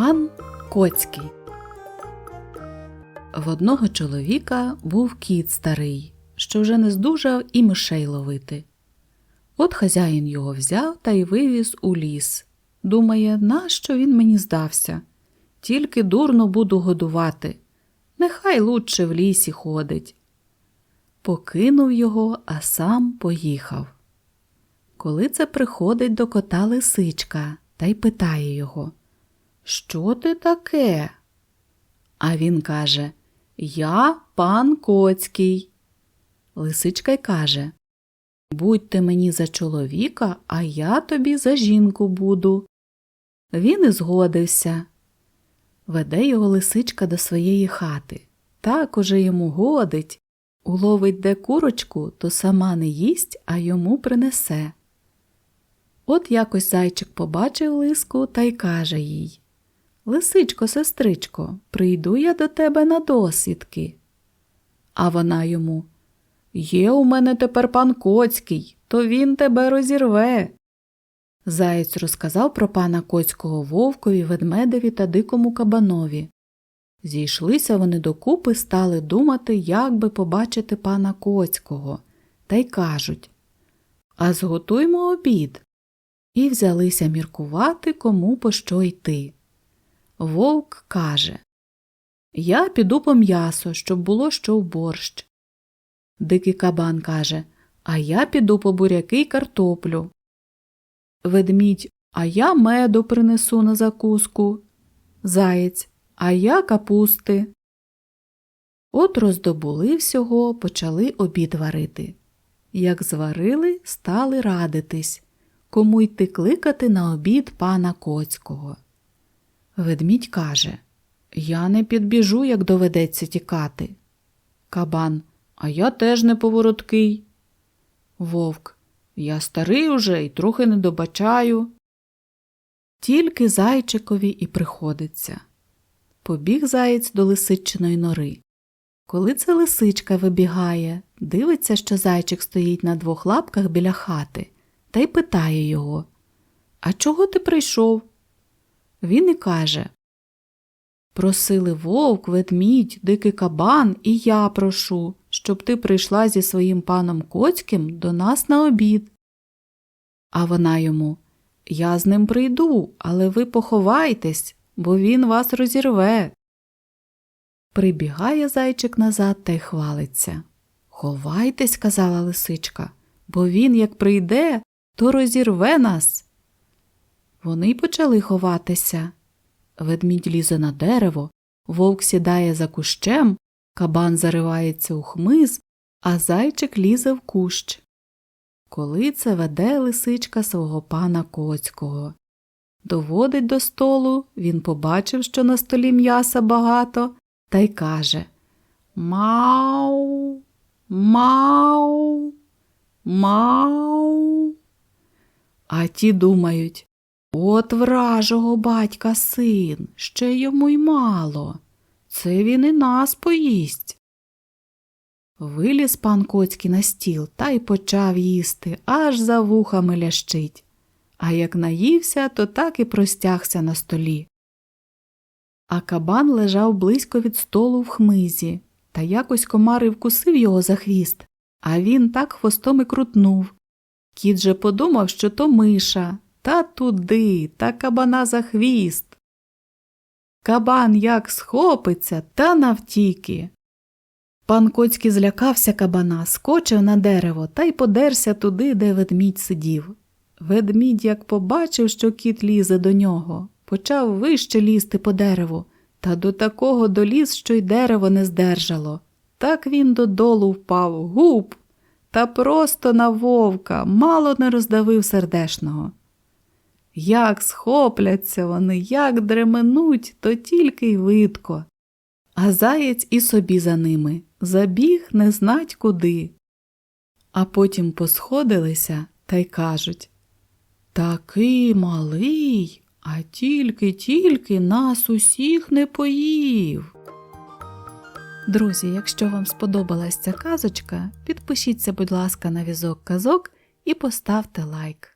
Пан Коцький В одного чоловіка був кіт старий, що вже не здужав і мишей ловити. От хазяїн його взяв та й вивіз у ліс. Думає, нащо він мені здався? Тільки дурно буду годувати. Нехай лучше в лісі ходить. Покинув його, а сам поїхав. Коли це приходить до кота лисичка та й питає його, Що ти таке? А він каже Я пан Коцький. Лисичка й каже Будьте мені за чоловіка, а я тобі за жінку буду. Він і згодився. Веде його лисичка до своєї хати. Так уже йому годить. Уловить де курочку, то сама не їсть, а йому принесе. От якось зайчик побачив лиску та й каже їй Лисичко, сестричко, прийду я до тебе на досвідки. А вона йому Є у мене тепер пан Коцький, то він тебе розірве. Заєць розказав про пана Коцького вовкові, ведмедеві та дикому кабанові. Зійшлися вони докупи, стали думати, як би побачити пана Коцького, та й кажуть А зготуймо обід. І взялися міркувати, кому по що йти. Вовк каже Я піду по м'ясо, щоб було що в борщ. Дикий кабан каже А я піду по буряки й картоплю. Ведмідь, а я меду принесу на закуску. Заєць, а я капусти. От роздобули всього, почали обід варити. Як зварили, стали радитись, кому йти кликати на обід пана Коцького. Ведмідь каже Я не підбіжу, як доведеться тікати. Кабан, а я теж не повороткий. Вовк, я старий уже і трохи не добачаю. Тільки зайчикові і приходиться. Побіг заєць до лисичиної нори. Коли це лисичка вибігає, дивиться, що зайчик стоїть на двох лапках біля хати, та й питає його А чого ти прийшов? Він і каже Просили вовк, ведмідь, дикий кабан, і я прошу, щоб ти прийшла зі своїм паном Коцьким до нас на обід. А вона йому Я з ним прийду, але ви поховайтесь, бо він вас розірве. Прибігає зайчик назад та й хвалиться. Ховайтесь, казала лисичка, бо він, як прийде, то розірве нас. Вони почали ховатися. Ведмідь лізе на дерево, вовк сідає за кущем, кабан заривається у хмиз, а зайчик лізе в кущ. Коли це веде лисичка свого пана Коцького. Доводить до столу, він побачив, що на столі м'яса багато, та й каже Мау, мау, мау. А ті думають От вражого батька син, ще йому й мало. Це він і нас поїсть. Виліз пан Коцький на стіл та й почав їсти, аж за вухами лящить. А як наївся, то так і простягся на столі. А кабан лежав близько від столу в хмизі, та якось комар і вкусив його за хвіст, а він так хвостом і крутнув. Кіт же подумав, що то миша, та туди, та кабана за хвіст. Кабан як схопиться, та навтіки. Пан Коцький злякався кабана, скочив на дерево та й подерся туди, де ведмідь сидів. Ведмідь, як побачив, що кіт лізе до нього, почав вище лізти по дереву, та до такого доліз, що й дерево не здержало. Так він додолу впав, гуп, та просто на вовка, мало не роздавив сердешного. Як схопляться вони, як дременуть, то тільки й видко. А заєць і собі за ними забіг не знать куди. А потім посходилися та й кажуть Такий малий, а тільки-тільки нас усіх не поїв. Друзі, якщо вам сподобалась ця казочка, підпишіться, будь ласка, на візок казок і поставте лайк.